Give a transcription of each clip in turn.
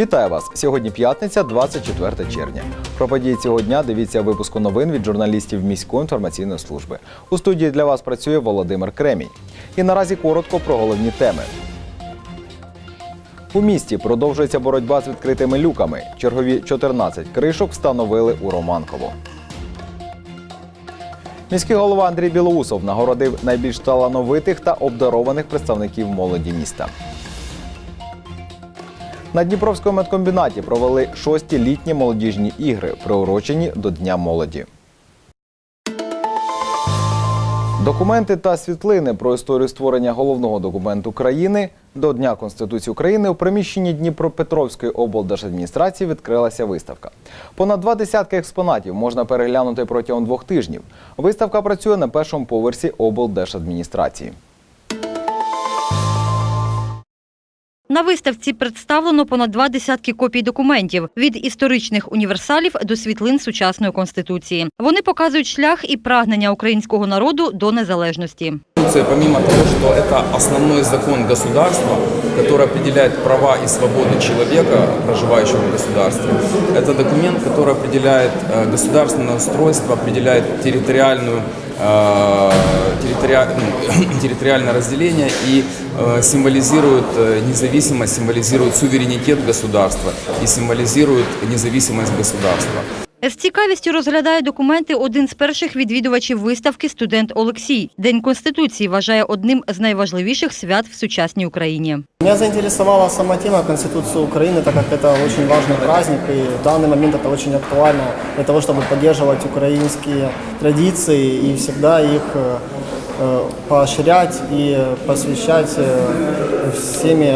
Вітаю вас! Сьогодні п'ятниця, 24 червня. Про події цього дня дивіться випуску новин від журналістів міської інформаційної служби. У студії для вас працює Володимир Кремінь. І наразі коротко про головні теми. У місті продовжується боротьба з відкритими люками. Чергові 14 кришок встановили у Романково. Міський голова Андрій Білоусов нагородив найбільш талановитих та обдарованих представників молоді міста. На Дніпровському медкомбінаті провели шості літні молодіжні ігри, приурочені до Дня молоді. Документи та світлини про історію створення головного документу країни до Дня Конституції України у приміщенні Дніпропетровської облдержадміністрації відкрилася виставка. Понад два десятки експонатів можна переглянути протягом двох тижнів. Виставка працює на першому поверсі облдержадміністрації. На виставці представлено понад два десятки копій документів від історичних універсалів до світлин сучасної конституції. Вони показують шлях і прагнення українського народу до незалежності. Помимо того, що це основний закон государства, который определяет права и свободы человека, проживающего в государстве, это документ, который определяет э, государственное устройство, определяет территориальную э, ну, территориальное разделение и э, символизирует независимость, символизирует суверенитет государства и символизирует независимость государства. З цікавістю розглядає документи один з перших відвідувачів виставки студент Олексій. День Конституції вважає одним з найважливіших свят в сучасній Україні. Меня заинтересовала сама тема Конституции Украины, так как это очень важный праздник, и в данный момент это очень актуально для того, чтобы поддерживать украинские традиции и всегда их э, э, поощрять и посвящать э, всеми,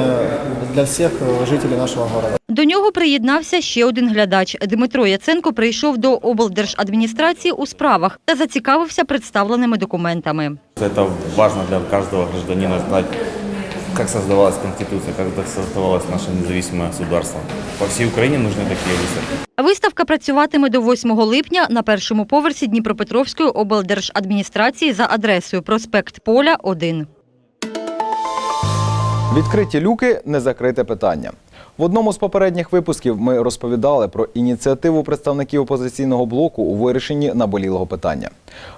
для всех э, жителей нашего города. До нього приєднався ще один глядач. Дмитро Яценко прийшов до облдержадміністрації у справах та зацікавився представленими документами. Это важно для каждого гражданина знать, как создавалась Конституция, как создавалось наше независимое государство. По всей Украине нужны такие выставки. Виставка працюватиме до 8 липня на першому поверсі Дніпропетровської облдержадміністрації за адресою проспект Поля 1. Відкриті люки незакрите питання. В одному з попередніх випусків ми розповідали про ініціативу представників опозиційного блоку у вирішенні наболілого питання.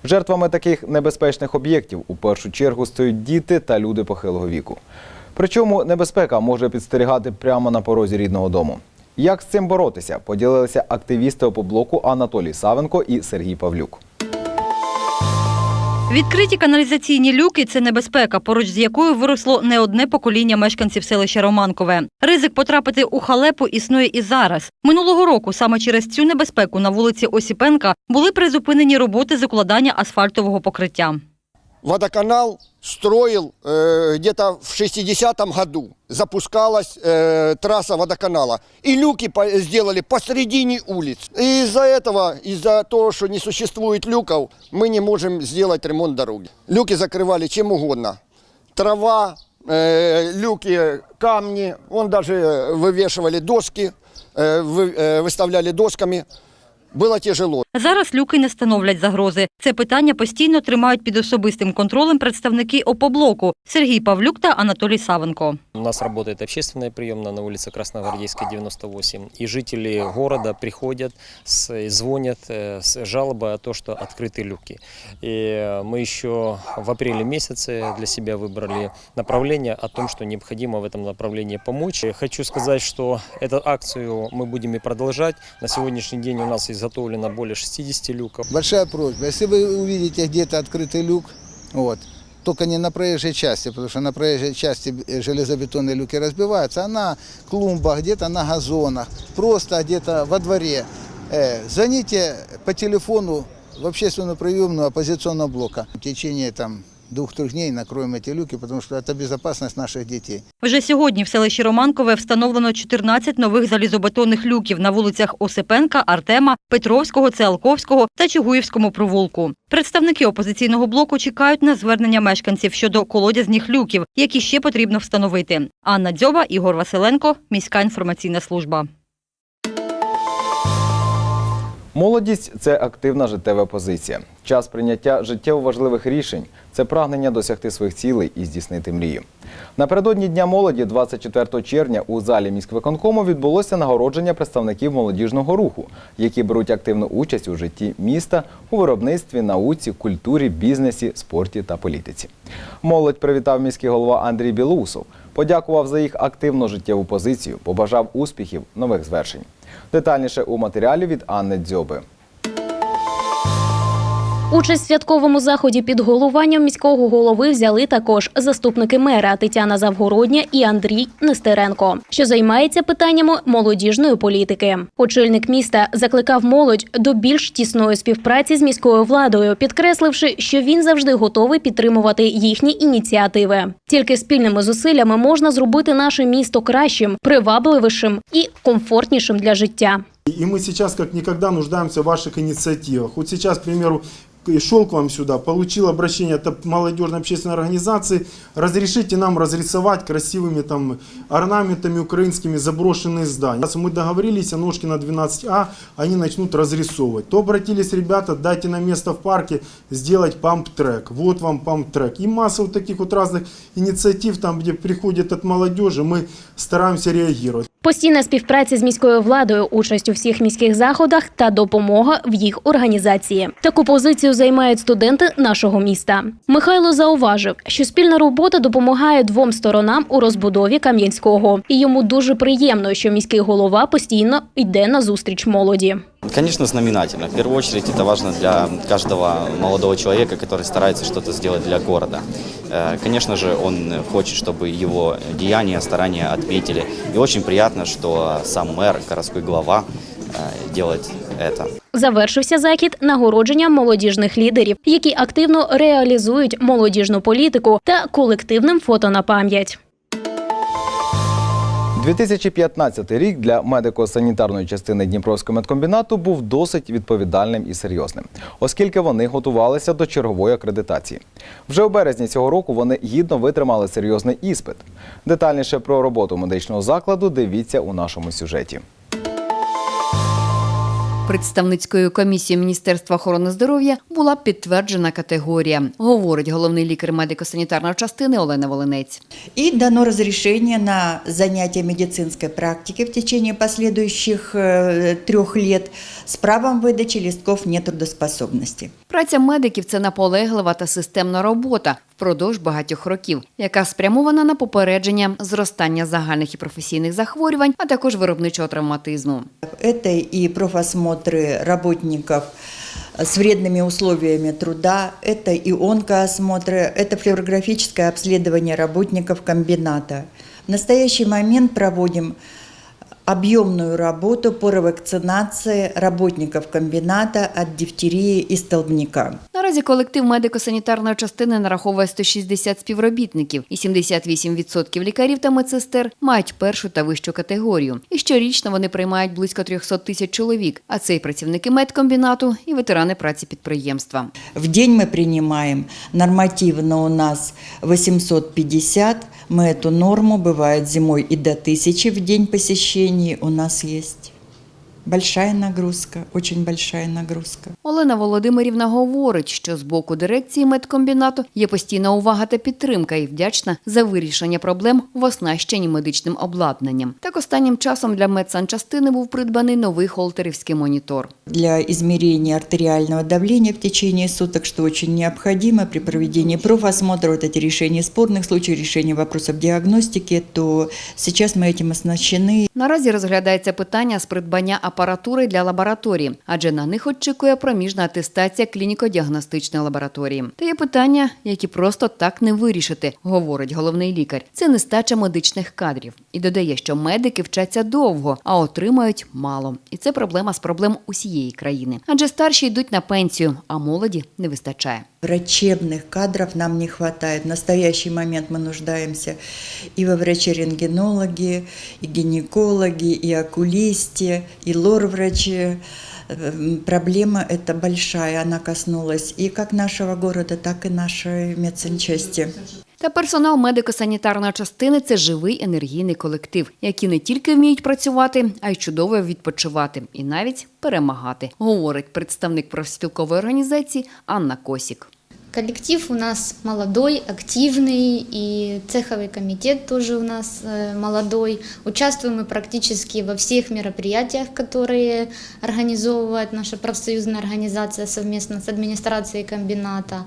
Жертвами таких небезпечних об'єктів у першу чергу стають діти та люди похилого віку. Причому небезпека може підстерігати прямо на порозі рідного дому. Як з цим боротися, поділилися активісти опоблоку Анатолій Савенко і Сергій Павлюк. Відкриті каналізаційні люки це небезпека, поруч з якою виросло не одне покоління мешканців селища Романкове. Ризик потрапити у халепу існує і зараз. Минулого року саме через цю небезпеку на вулиці Осіпенка були призупинені роботи з укладання асфальтового покриття. Водоканал строил э, где-то в 60-м году. Запускалась э, трасса водоканала. И люки по- сделали посередине улиц. И из-за этого, из-за того, что не существует люков, мы не можем сделать ремонт дороги. Люки закрывали чем угодно. Трава, э, люки, камни. Вон даже вывешивали доски, э, вы- э, выставляли досками. Было тяжело. Зараз люки не становлять загрози. Це питання постійно тримають під особистим контролем представники опоблоку Сергій Павлюк та Анатолій Савенко. У нас работает общественная приемная на улице Красногвардейской, 98. И жители города приходят, с, звонят э, с жалобой о том, что открыты люки. И э, мы еще в апреле месяце для себя выбрали направление о том, что необходимо в этом направлении помочь. И хочу сказать, что эту акцию мы будем и продолжать. На сегодняшний день у нас изготовлено более 60 люков. Большая просьба, если вы увидите где-то открытый люк, вот, только не на проезжей части, потому что на проезжей части э, железобетонные люки разбиваются, а на клумбах, где-то на газонах, просто где-то во дворе. Э, звоните по телефону в общественную приемную оппозиционного блока. В течение там двух-трех дней накроем эти люки, потому что это безопасность наших детей. Вже сьогодні в селищі Романкове встановлено 14 нових залізобетонних люків на вулицях Осипенка, Артема, Петровського, Циалковського та Чугуївському провулку. Представники опозиційного блоку чекають на звернення мешканців щодо колодязних люків, які ще потрібно встановити. Анна Дзьоба, Ігор Василенко, міська інформаційна служба. Молодість це активна життєва позиція. Час прийняття життєво важливих рішень це прагнення досягти своїх цілей і здійснити мрію. Напередодні Дня молоді, 24 червня, у залі міськвиконкому відбулося нагородження представників молодіжного руху, які беруть активну участь у житті міста у виробництві, науці, культурі, бізнесі, спорті та політиці. Молодь привітав міський голова Андрій Білоусов, подякував за їх активну життєву позицію, побажав успіхів, нових звершень. Детальніше у матеріалі від Анни Дзьоби. Участь в святковому заході під головуванням міського голови взяли також заступники мера Тетяна Завгородня і Андрій Нестеренко, що займається питаннями молодіжної політики. Очільник міста закликав молодь до більш тісної співпраці з міською владою, підкресливши, що він завжди готовий підтримувати їхні ініціативи. Тільки спільними зусиллями можна зробити наше місто кращим, привабливішим і комфортнішим для життя. И мы сейчас как никогда нуждаемся в ваших инициативах. Вот сейчас, к- шел к вам сюда, получил обращение от молодежной общественной организации, разрешите нам разрисовать красивыми там орнаментами украинскими заброшенные здания. Раз Мы договорились, о Ножкина 12А, они начнут разрисовывать. То обратились ребята, дайте нам место в парке сделать памп-трек. Вот вам памп-трек. И масса вот таких вот разных инициатив, там, где приходят от молодежи, мы стараемся реагировать. Постійна співпраця з міською владою, участь у всіх міських заходах та допомога в їх організації. Таку позицію займають студенти нашого міста. Михайло зауважив, що спільна робота допомагає двом сторонам у розбудові Кам'янського, і йому дуже приємно, що міський голова постійно йде на зустріч молоді. Конечно, знаменательно. В первую очередь это важно для каждого молодого человека, который старается что-то сделать для города. Э, Конечно же, он хочет, чтобы его деяния, старания отметили. И очень приятно, что сам мэр, городской глава э, делает это. Завершився захід нагородженням молодіжних лідерів, які активно реалізують молодіжну політику та колективним фото на пам'ять. 2015 рік для медико-санітарної частини Дніпровського медкомбінату був досить відповідальним і серйозним, оскільки вони готувалися до чергової акредитації. Вже у березні цього року вони гідно витримали серйозний іспит. Детальніше про роботу медичного закладу дивіться у нашому сюжеті. Представницькою комісією Міністерства охорони здоров'я була підтверджена категорія, говорить головний лікар медико-санітарної частини Олена Волинець. И дано разрешение на занятие медицинской практики в течение последующих э, трех лет с правом выдачи листков нетрудоспособности. Праця медиків це наполеглива та системна робота впродовж багатьох років, яка спрямована на попередження зростання загальних і професійних захворювань, а також виробничого травматизму. Это и профосмотры работников с вредными условиями труда, это и онкоосмотры, это флюорографическое обследование работников комбината. В настоящий момент проводим объемную работу по ревакцинации работников комбината от дифтерии и столбняка. Наразі колектив медико-санітарної частини нараховує 160 співробітників, і 78% лікарів та медсестер мають першу та вищу категорію. І щорічно вони приймають близько 300 тисяч чоловік. А це і працівники медкомбінату, і ветерани праці підприємства. В день мы принимаем нормативно у нас 850. Мы эту норму, бывает зимой и до 1000 в день посещений у нас есть. Большая нагрузка, очень большая нагрузка. Олена Володимирівна говорить, що з боку дирекції медкомбінату є постійна увага та підтримка і вдячна за вирішення проблем в оснащенні медичним обладнанням. Так останнім часом для медсанчастини був придбаний новий холтерівський монітор. Для измерения артериального давления в течение суток, что очень необходимо при проведении профосмотра, вот эти решения спорных случаев, решения вопросов диагностики, то сейчас мы этим оснащены. Наразі розглядається питання з придбання апаратури для лабораторії, адже на них очікує проміжна атестація клініко-діагностичної лабораторії. Та є питання, які просто так не вирішити, говорить головний лікар. Це нестача медичних кадрів. І додає, що медики вчаться довго, а отримають мало. І це проблема з проблем усієї країни. Адже старші йдуть на пенсію, а молоді не вистачає. Врачебных кадров нам не хватает. В настоящий момент мы нуждаемся и во враче-рентгенологе, и гинекологе, и окулисте, и лор-враче. Эм, Проблема эта большая, она коснулась и как нашего города, так и нашей медсанчасти. Та персонал медико-санітарної частини це живий енергійний колектив, які не тільки вміють працювати, а й чудово відпочивати і навіть перемагати, говорить представник профспілкової організації Анна Косік. Коллектив у нас молодой, активный, и цеховый комитет тоже у нас э, молодой. Участвуем мы практически во всех мероприятиях, которые организовывает наша профсоюзная организация совместно с администрацией комбината.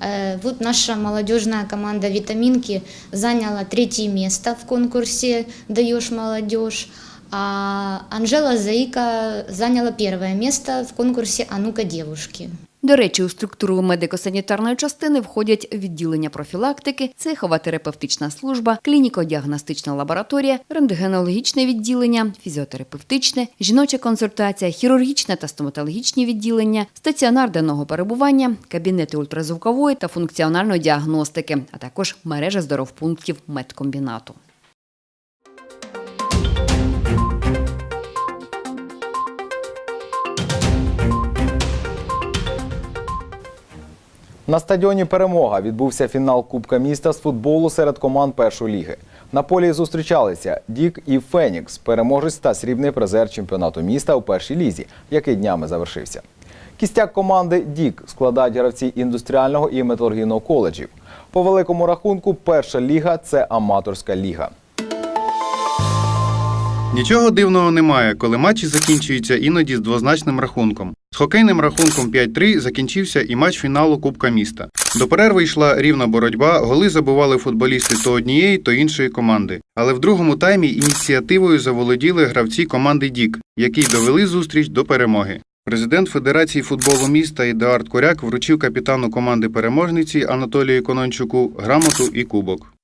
Э, Вот наша молодежная команда «Витаминки» заняла третье место в конкурсе «Даешь молодежь», а Анжела Заика заняла первое место в конкурсе «А ну-ка, девушки». До речі, у структуру медико-санітарної частини входять відділення профілактики, цехова терапевтична служба, клініко-діагностична лабораторія, рентгенологічне відділення, фізіотерапевтичне, жіноча консультація, хірургічне та стоматологічні відділення, стаціонар денного перебування, кабінети ультразвукової та функціональної діагностики, а також мережа здоровпунктів медкомбінату. На стадіоні Перемога відбувся фінал Кубка міста з футболу серед команд першої ліги. На полі зустрічалися Дік і Фенікс, переможець та срібний призер чемпіонату міста у першій лізі, який днями завершився. Кістяк команди Дік складають гравці індустріального і металургійного коледжів. По великому рахунку, перша ліга це аматорська ліга. Нічого дивного немає, коли матчі закінчуються іноді з двозначним рахунком. З хокейним рахунком 5-3 закінчився і матч фіналу Кубка міста. До перерви йшла рівна боротьба, голи забували футболісти то однієї, то іншої команди. Але в другому таймі ініціативою заволоділи гравці команди Дік, які довели зустріч до перемоги. Президент Федерації футболу міста Едуард Коряк вручив капітану команди переможниці Анатолію Конончуку грамоту і кубок.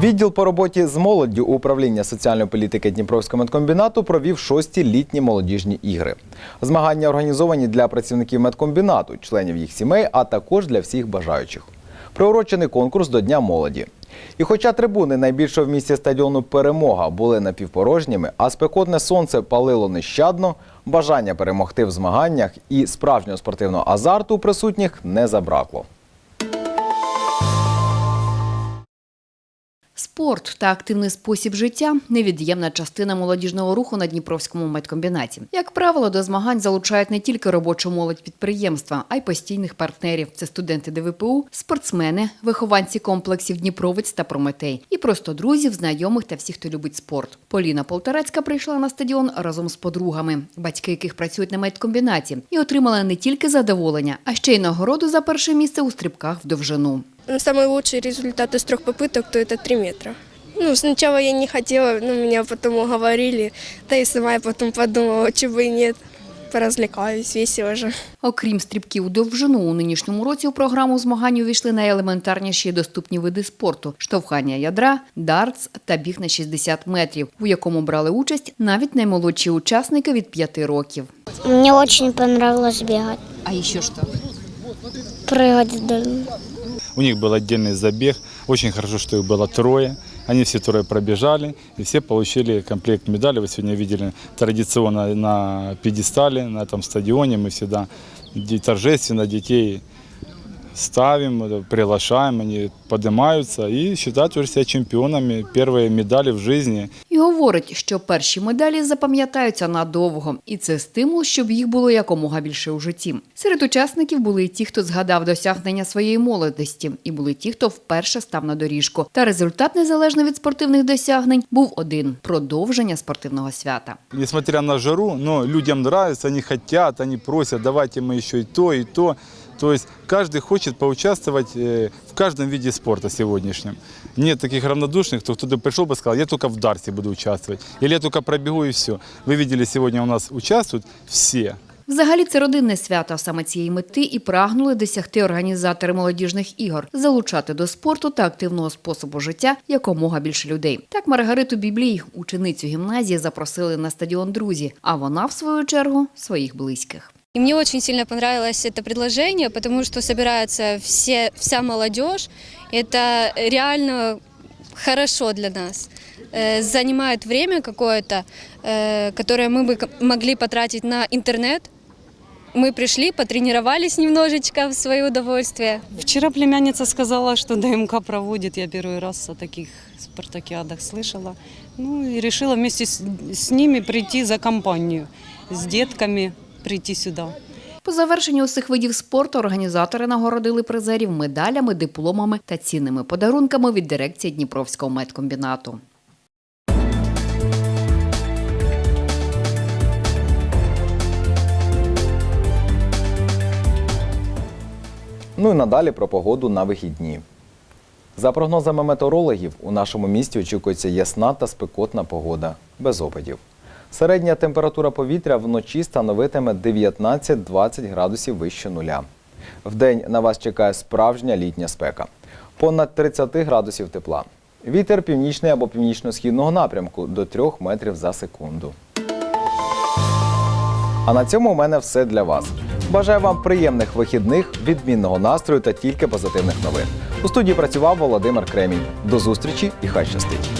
Відділ по роботі з молоддю управління соціальної політики Дніпровського медкомбінату провів шості літні молодіжні ігри. Змагання організовані для працівників медкомбінату, членів їх сімей, а також для всіх бажаючих. Приурочений конкурс до Дня молоді. І хоча трибуни найбільшого в місті стадіону Перемога були напівпорожніми, а спекотне сонце палило нещадно, бажання перемогти в змаганнях і справжнього спортивного азарту у присутніх не забракло. Спорт та активний спосіб життя невід'ємна частина молодіжного руху на Дніпровському медкомбінаті. Як правило, до змагань залучають не тільки робочу молодь підприємства, а й постійних партнерів. Це студенти ДВПУ, спортсмени, вихованці комплексів Дніпровець та Прометей, і просто друзів, знайомих та всіх, хто любить спорт. Поліна Полторацька прийшла на стадіон разом з подругами, батьки яких працюють на медкомбінаті, і отримала не тільки задоволення, а ще й нагороду за перше місце у стрибках в довжину. Самый лучший результат из трех попыток, то это 3 метра. Ну, сначала я не хотела, но меня потом уговорили. Да и сама я потом подумала, чего бы и нет. Поразвлекаюсь, весело же. Окрім стрибків у довжину, у нинішньому році у програму змагань увійшли найелементарніші і доступні види спорту: штовхання ядра, дартс та біг на 60 метрів, у якому брали участь навіть наймолодші учасники від 5 років. Мне очень понравилось бегать, А ще що? прыгать вдоль. У них был отдельный забег. Очень хорошо, что их было трое. Они все трое пробежали и все получили комплект медалей. Вы сегодня видели традиционно на пьедестале, на этом стадионе. Мы всегда ди- торжественно детей ставим, э, приглашаем, они поднимаются и считают уже себя чемпионами. Первые медали в жизни. І говорить, що перші медалі запам'ятаються надовго, і це стимул, щоб їх було якомога більше у житті. Серед учасників були і ті, хто згадав досягнення своєї молодості, і були ті, хто вперше став на доріжку. Та результат, незалежно від спортивних досягнень, був один продовження спортивного свята. Несмотря на жару, но людям нравится, они хотят, они просят, давайте мы еще и то, и то. То есть каждый хочет поучаствовать э, в каждом виде спорта сегодняшнем. Нет таких равнодушных, кто кто-то пришел бы и сказал, я только в дарте буду участвовать, или я только пробегу и все. Вы видели, сегодня у нас участвуют все. Взагалі це родинне свято. Саме цієї мети і прагнули досягти організатори молодіжних ігор, залучати до спорту та активного способу життя якомога більше людей. Так Маргариту Біблій, ученицю гімназії, запросили на стадіон друзі, а вона, в свою чергу, своїх близьких. И мне очень сильно понравилось это предложение, потому что собирается все, вся молодежь. Это реально хорошо для нас. Э, Занимает время какое-то, э, которое мы бы могли потратить на интернет, Мы пришли, потренировались немножечко в свое удовольствие. Вчера племянница сказала, что ДМК проводит. Я первый раз о таких спартакиадах слышала. Ну и решила вместе с, с ними прийти за компанию, с детками прийти сюда. По завершенню усіх видів спорту організатори нагородили призерів медалями, дипломами та цінними подарунками від дирекції Дніпровського медкомбінату. Ну і надалі про погоду на вихідні. За прогнозами метеорологів, у нашому місті очікується ясна та спекотна погода, без опадів. Середня температура повітря вночі становитиме 19-20 градусів вище нуля. Вдень на вас чекає справжня літня спека. Понад 30 градусів тепла. Вітер північний або північно-східного напрямку до 3 метрів за секунду. А на цьому у мене все для вас. Бажаю вам приємних вихідних, відмінного настрою та тільки позитивних новин. У студії працював Володимир Кремінь. До зустрічі і хай щастить!